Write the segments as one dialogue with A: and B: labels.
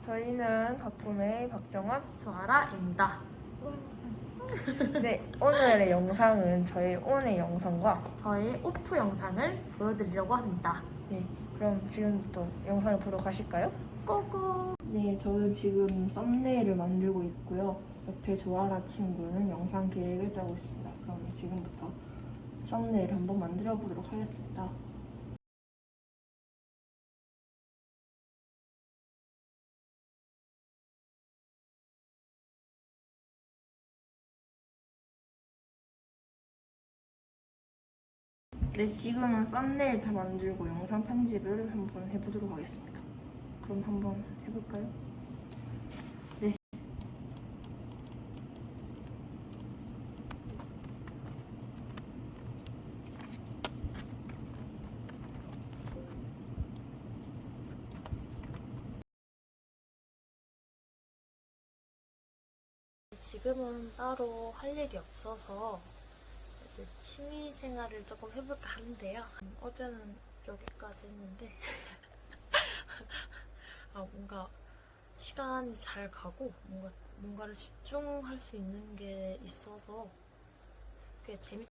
A: 저희는 가꿈의 박정원.
B: 조아라입니다.
A: 네, 오늘의 영상은 저희 오늘 영상과
B: 저의 오프 영상을 보여드리려고 합니다.
A: 네, 그럼 지금부터 영상을 보러 가실까요?
B: 고고!
A: 네, 저는 지금 썸네일을 만들고 있고요. 옆에 조아라 친구는 영상 계획을 짜고 있습니다. 그럼 지금부터 썸네일 한번 만들어 보도록 하겠습니다. 네, 지금은 썸네일 다 만들고 영상 편집을 한번 해보도록 하겠습니다. 그럼 한번 해볼까요? 네.
B: 지금은 따로 할 일이 없어서 이제 취미 생활을 조금 해볼까 하는데요. 음, 어제는 여기까지 했는데 아 뭔가 시간이 잘 가고 뭔가 뭔가를 집중할 수 있는 게 있어서 꽤 재밌.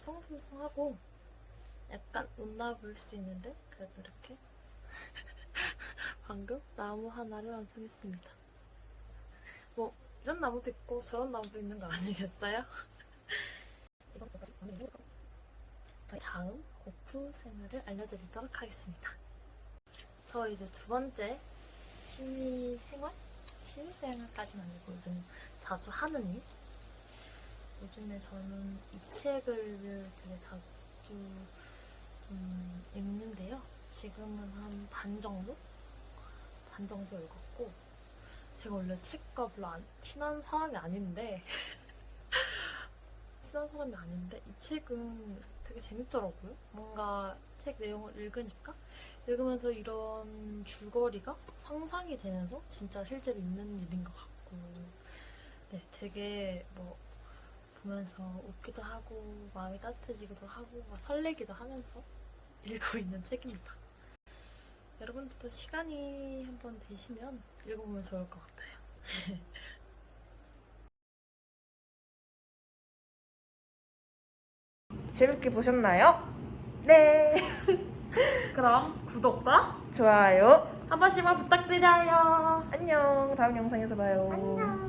B: 성성성하고 약간 웃나 볼수 있는데 그래도 이렇게 방금 나무 하나를 완성했습니다. 뭐 이런 나무도 있고 저런 나무도 있는 거 아니겠어요? 저희 다음 오프 생활을 알려드리도록 하겠습니다. 저 이제 두 번째 취미 생활? 취미 생활까지는 아니고 요즘 자주 하는 일? 요즘에 저는 이 책을 되게 자주 좀 읽는데요. 지금은 한 반 정도? 반 정도 읽었고, 제가 원래 책과 별로 안, 친한 사람이 아닌데, 친한 사람이 아닌데, 이 책은 되게 재밌더라고요. 뭔가 책 내용을 읽으니까, 읽으면서 이런 줄거리가 상상이 되면서 진짜 실제로 있는 일인 것 같고, 네, 되게 뭐, 보면서 웃기도 하고 마음이 따뜻해지기도 하고 막 설레기도 하면서 읽고 있는 책입니다. 여러분들도 시간이 한번 되시면 읽어보면 좋을 것 같아요.
A: 재밌게 보셨나요? 네.
B: 그럼 구독과
A: 좋아요.
B: 한 번씩만 부탁드려요.
A: 안녕. 다음 영상에서 봐요.
B: 안녕.